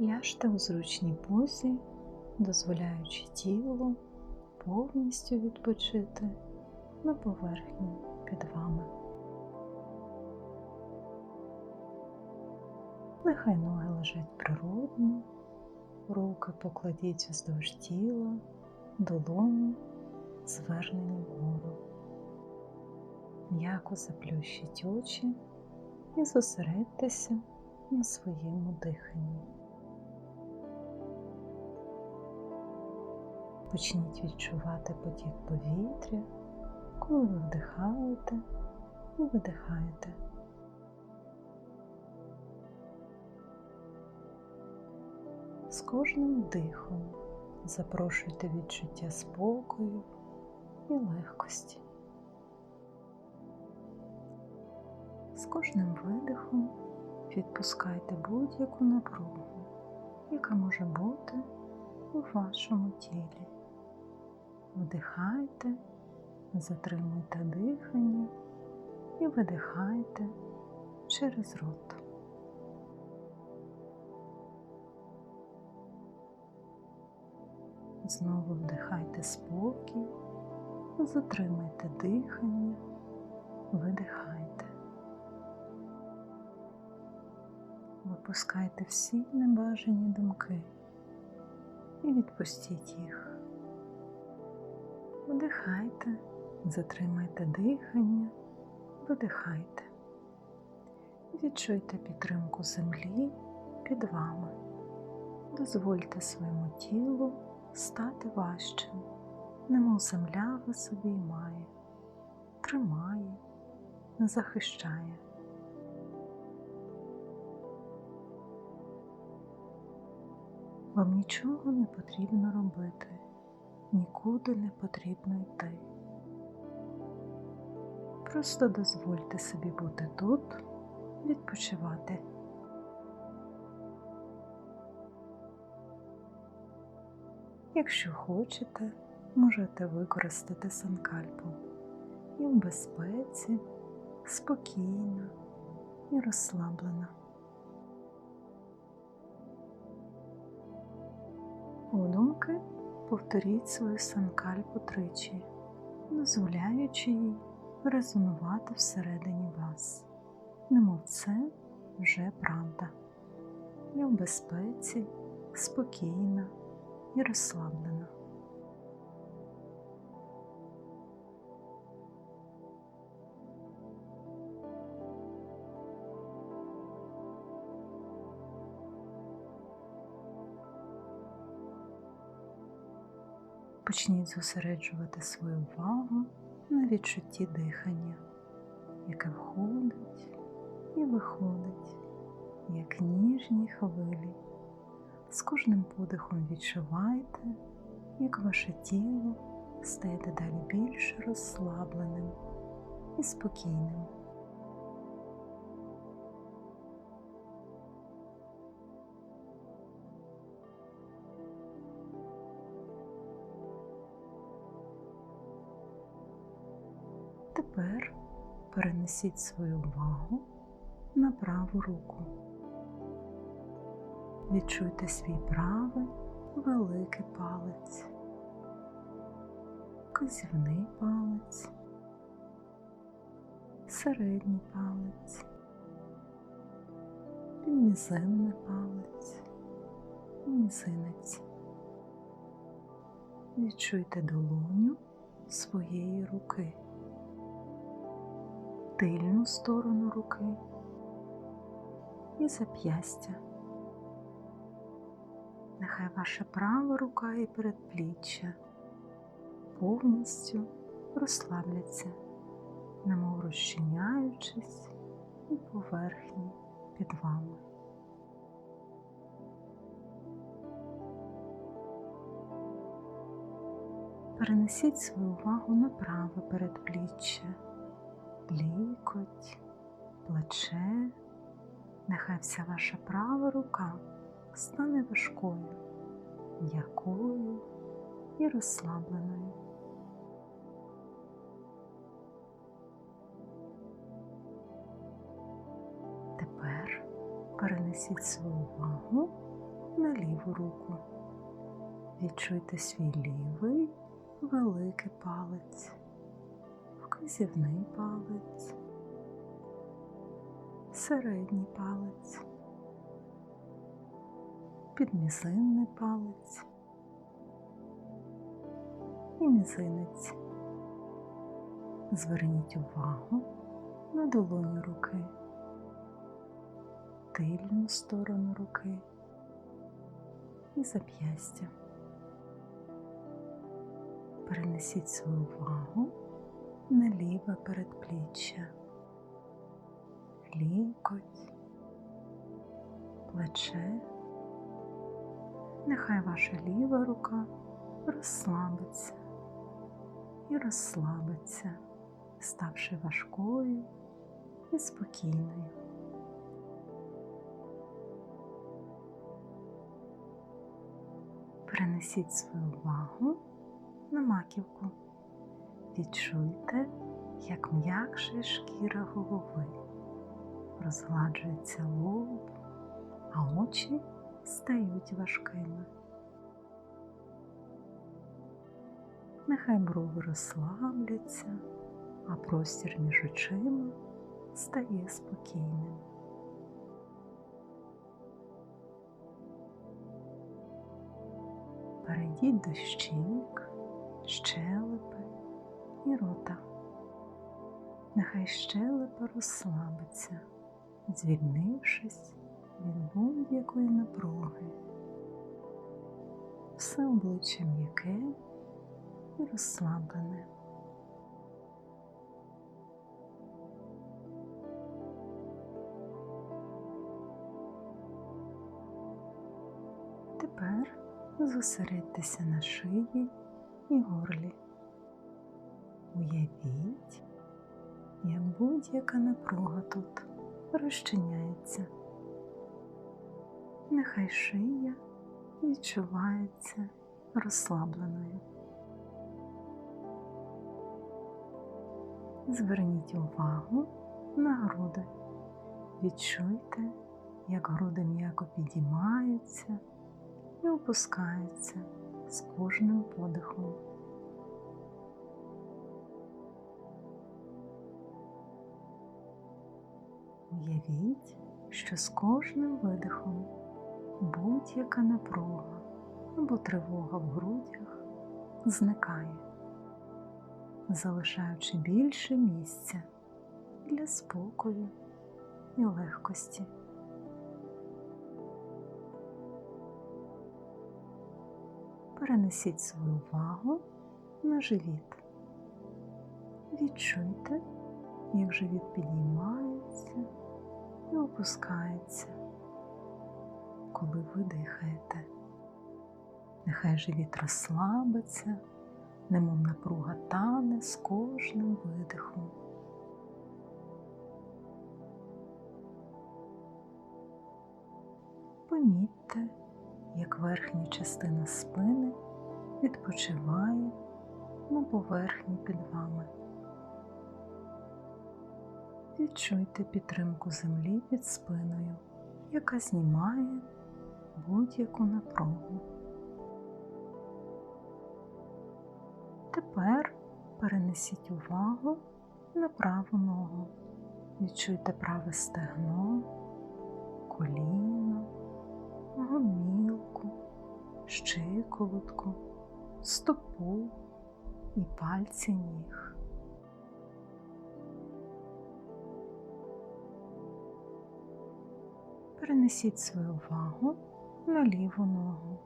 Ляжте у зручній позі, дозволяючи тілу повністю відпочити на поверхні під вами. Нехай ноги лежать природно, руки покладіть вздовж тіла, долоні звернені вгору. М'яко заплющіть очі і зосередьтеся на своєму диханні. Почніть відчувати потік повітря, коли ви вдихаєте і видихаєте. З кожним вдихом запрошуйте відчуття спокою і легкості. З кожним видихом відпускайте будь-яку напругу, яка може бути у вашому тілі. Вдихайте, затримуйте дихання і видихайте через рот. Знову вдихайте спокій, затримайте дихання, видихайте. Випускайте всі небажані думки і відпустіть їх. Вдихайте, затримайте дихання, видихайте. Відчуйте підтримку землі під вами. Дозвольте своєму тілу стати важчим, немов земля вас обіймає, тримає, захищає. Вам нічого не потрібно робити, нікуди не потрібно йти. Просто дозвольте собі бути тут, відпочивати. Якщо хочете, можете використати санкальпу і в безпеці, спокійно і розслаблено. Подумки повторіть свою санкальпу тричі, дозволяючи їй резонувати всередині вас, немов це вже правда. Я в безпеці, спокійна і розслаблена. Почніть зосереджувати свою увагу на відчутті дихання, яке входить і виходить, як ніжні хвилі. З кожним подихом відчувайте, як ваше тіло стає дедалі більш розслабленим і спокійним. Тепер перенесіть свою увагу на праву руку. Відчуйте свій правий великий палець, казівний палець, середній палець, підмізинний палець і мізинець. Відчуйте долоню своєї руки тильну сторону руки і зап'ястя. Нехай ваша права рука і передпліччя повністю розслабляться, немов розчиняючись у поверхні під вами. Перенесіть свою увагу на праве передпліччя лікоть, плече, нехай вся ваша права рука стане важкою, м'якою і розслабленою. Тепер перенесіть свою увагу на ліву руку. Відчуйте свій лівий великий палець, вказівний палець, середній палець, підмізинний палець. І мізинець. Зверніть увагу на долоню руки, тильну сторону руки. І зап'ястя. Перенесіть свою увагу на ліве передпліччя, лікоть, плече. Нехай ваша ліва рука розслабиться і розслабиться, ставши важкою і спокійною. Перенесіть свою увагу на маківку. Відчуйте, як м'якше шкіра голови, розгладжується лоб, а очі стають важкими. Нехай брови розслабляться, а простір між очима стає спокійним. Перейдіть до щік, щелепи і рота. Нехай щелепа розслабиться, звільнившись від будь-якої напруги. Все обличчя м'яке і розслаблене. Тепер зосередьтеся на шиї і горлі. Уявіть, як будь-яка напруга тут розчиняється. Нехай шия відчувається розслабленою. Зверніть увагу на груди. Відчуйте, як груди м'яко підіймаються і опускаються з кожним подихом. Уявіть, що з кожним видихом будь-яка напруга або тривога в грудях зникає, залишаючи більше місця для спокою і легкості. Перенесіть свою увагу на живіт. Відчуйте, як живіт підіймається і опускається, коли ви дихаєте. Нехай живіт розслабиться, немов напруга тане з кожним видихом. Помітьте, як верхня частина спини відпочиває на поверхні під вами. Відчуйте підтримку землі під спиною, яка знімає будь-яку напругу. Тепер перенесіть увагу на праву ногу. Відчуйте праве стегно, коліно, гомілку, щиколотку, стопу і пальці ніг. Перенесіть свою увагу на ліву ногу.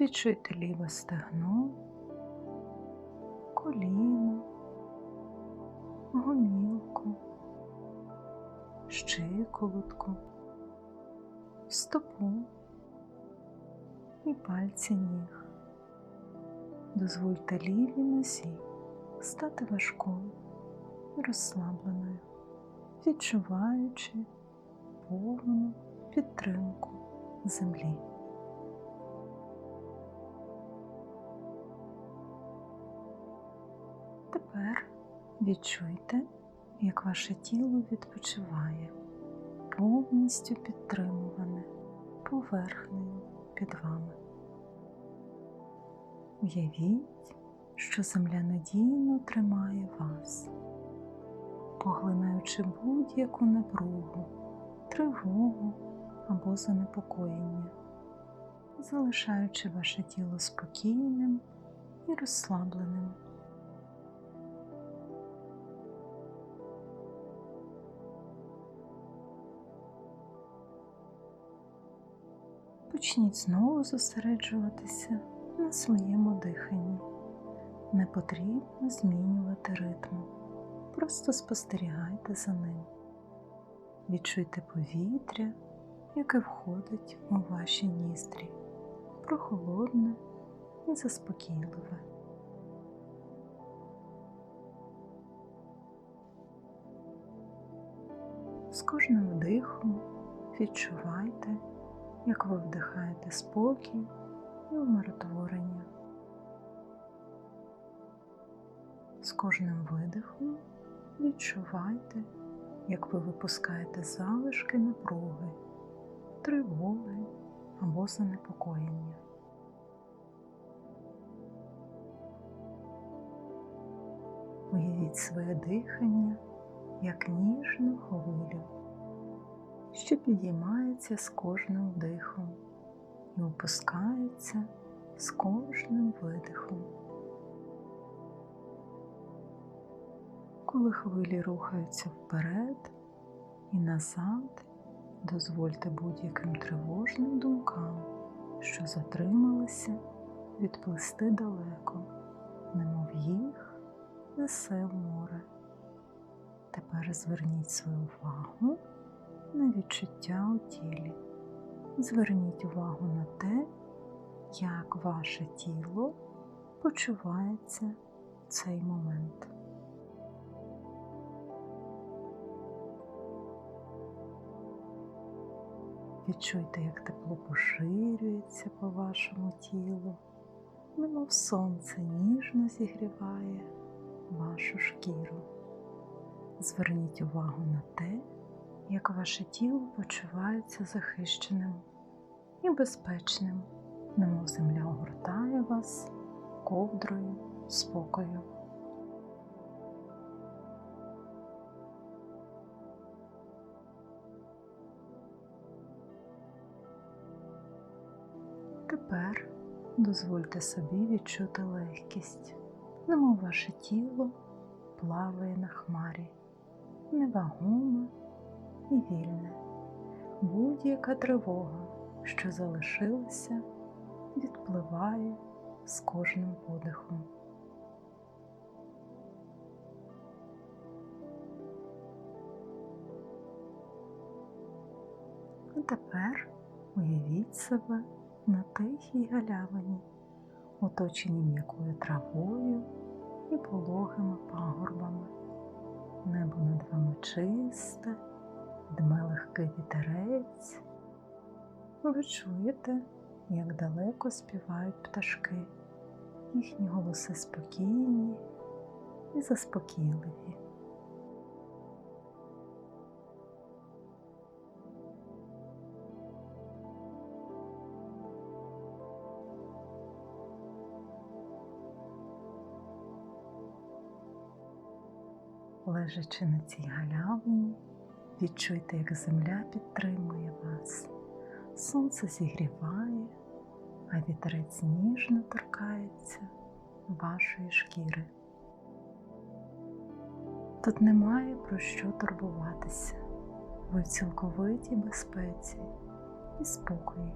Відчуйте ліве стегно, коліно, гомілку, щиколотку, стопу і пальці ніг. Дозвольте лівій нозі стати важкою і розслабленою, відчуваючи повну підтримку землі. Тепер відчуйте, як ваше тіло відпочиває, повністю підтримуване поверхнею під вами. Уявіть, що земля надійно тримає вас, поглинаючи будь-яку напругу, тривогу або занепокоєння, залишаючи ваше тіло спокійним і розслабленим. Почніть знову зосереджуватися на своєму диханні. Не потрібно змінювати ритму, просто спостерігайте за ним. Відчуйте повітря, яке входить у ваші ніздрі, прохолодне і заспокійливе. З кожним вдихом відчувайте, як ви вдихаєте спокій і умиротворення. З кожним видихом відчувайте, як ви випускаєте залишки напруги, тривоги або занепокоєння. Уявіть своє дихання як ніжну хвилю, що підіймається з кожним вдихом і опускається з кожним видихом. Коли хвилі рухаються вперед і назад, дозвольте будь-яким тривожним думкам, що затрималися, відплисти далеко, немов їх несе в море. Тепер зверніть свою увагу на відчуття у тілі. Зверніть увагу на те, як ваше тіло почувається в цей момент. Відчуйте, як тепло поширюється по вашому тілу, немов сонце ніжно зігріває вашу шкіру. Зверніть увагу на те, як ваше тіло почувається захищеним і безпечним, немов земля огортає вас ковдрою спокою. Тепер дозвольте собі відчути легкість, немов ваше тіло плаває на хмарі, невагоме і вільне. Будь-яка тривога, що залишилася, відпливає з кожним подихом. А тепер уявіть себе на тихій галявині, оточені м'якою травою і пологими пагорбами. Небо над вами чисте, дме легкий вітерець. Ви чуєте, як далеко співають пташки, їхні голоси спокійні і заспокійливі. Лежачи на цій галявині, відчуйте, як земля підтримує вас, сонце зігріває, а вітерець ніжно торкається вашої шкіри. Тут немає про що турбуватися, ви в цілковитій безпеці і спокої.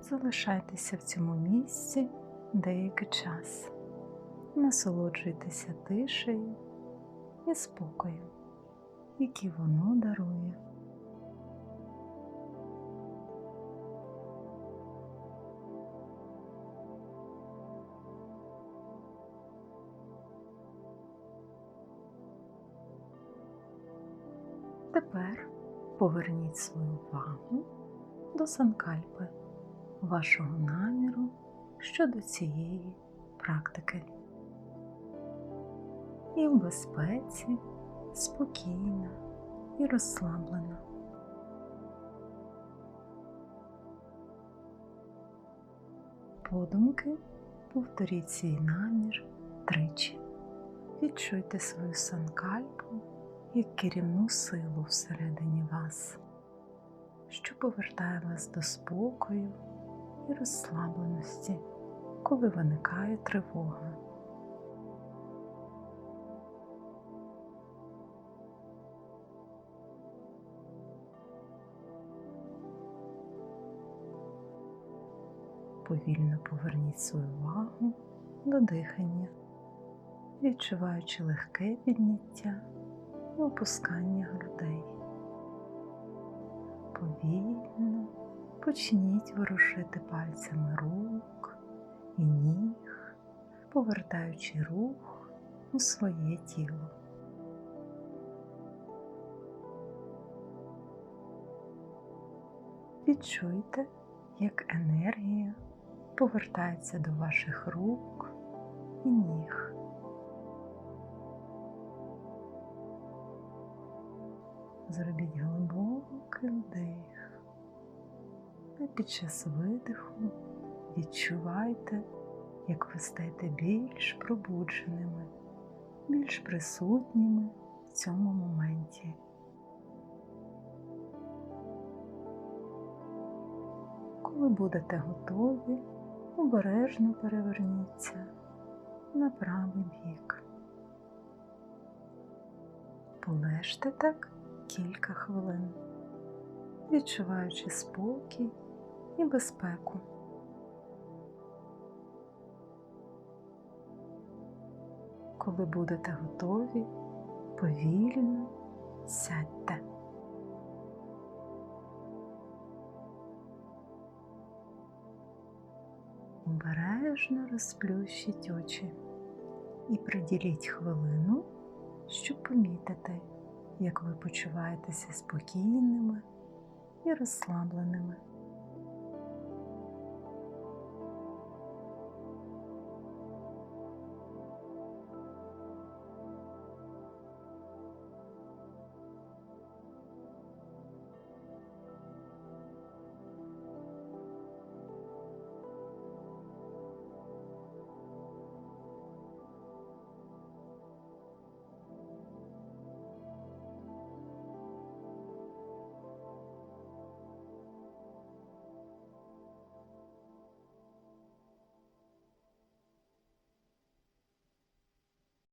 Залишайтеся в цьому місці деякий час, насолоджуйтеся тишею і спокоєм, які воно дарує. Тепер поверніть свою увагу до санкальпи, вашого наміру щодо цієї практики. І в безпеці, спокійно, і розслаблено. Подумки повторіть свій намір тричі. Відчуйте свою санкальпу як керівну силу всередині вас, що повертає вас до спокою і розслабленості, коли виникає тривога. Повільно поверніть свою увагу до дихання, відчуваючи легке підняття і опускання грудей. Повільно почніть ворушити пальцями рук і ніг, повертаючи рух у своє тіло. Відчуйте, як енергія повертається до ваших рук і ніг. Зробіть глибокий вдих, а під час видиху відчувайте, як ви стаєте більш пробудженими, більш присутніми в цьому моменті. Коли будете готові, обережно переверніться на правий бік. Полежте так кілька хвилин, відчуваючи спокій і безпеку. Коли будете готові, повільно сядьте. Обережно розплющіть очі і приділіть хвилину, щоб помітити, як ви почуваєтеся спокійними і розслабленими.